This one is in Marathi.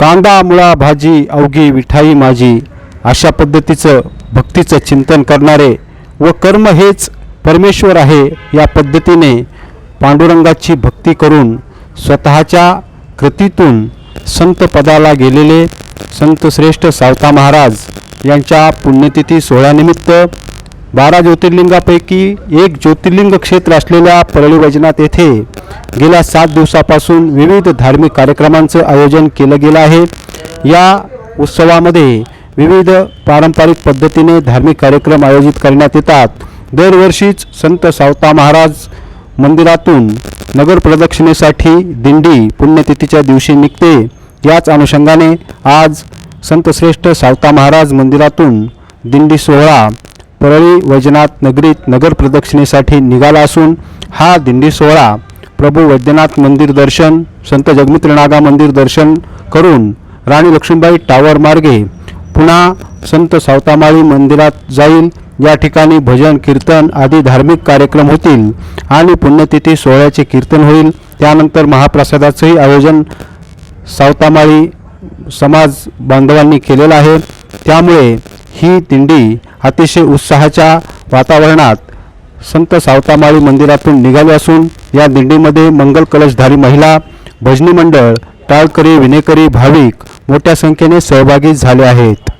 कांदा मुळा भाजी अवघी विठाई माझी. अशा पद्धतीचं भक्तीचं चिंतन करणारे व कर्म हेच परमेश्वर आहे या पद्धतीने पांडुरंगाची भक्ती करून स्वतःच्या कृतीतून संत पदाला गेलेले संत श्रेष्ठ सावता महाराज यांच्या पुण्यतिथी सोहळ्यानिमित्त बारा ज्योतिर्लिंगापैकी एक ज्योतिर्लिंग क्षेत्र असलेल्या परळी वैजनाथ येथे गेल्या सात दिवसापासून विविध धार्मिक कार्यक्रमांचं आयोजन केलं गेलं आहे. या उत्सवामध्ये विविध पारंपरिक पद्धतीने धार्मिक कार्यक्रम आयोजित करण्यात येतात. दरवर्षीच संत सावता महाराज मंदिरातून नगर प्रदक्षिणेसाठी दिंडी पुण्यतिथीच्या दिवशी निघते. याच अनुषंगाने आज संतश्रेष्ठ सावता महाराज मंदिरातून दिंडी सोहळा परळी वैजनाथ नगरीत नगर प्रदक्षिणेसाठी निघाला असून हा दिंडी सोहळा प्रभू वैद्यनाथ मंदिर दर्शन संत जगमित्रनागा मंदिर दर्शन करून राणी लक्ष्मीबाई टावर मार्गे पुन्हा संत सावतामाळी मंदिरात जाईल. या ठिकाणी भजन कीर्तन आदी धार्मिक कार्यक्रम होतील आणि पुण्यतिथी सोहळ्याचे कीर्तन होईल. त्यानंतर महाप्रसादाचंही आयोजन सावतामाळी समाज बांधवांनी केलेलं आहे. त्यामुळे ही दिंडी अतिशय उत्साहाच्या वातावरणात संत सावतामाळी मंदिरातून निघाली असून या दिंडीमध्ये मंगल कलशधारी महिला भजनी मंडळ टाळकरी विनेकरी भाविक मोठ्या संख्येने सहभागी झाले आहेत.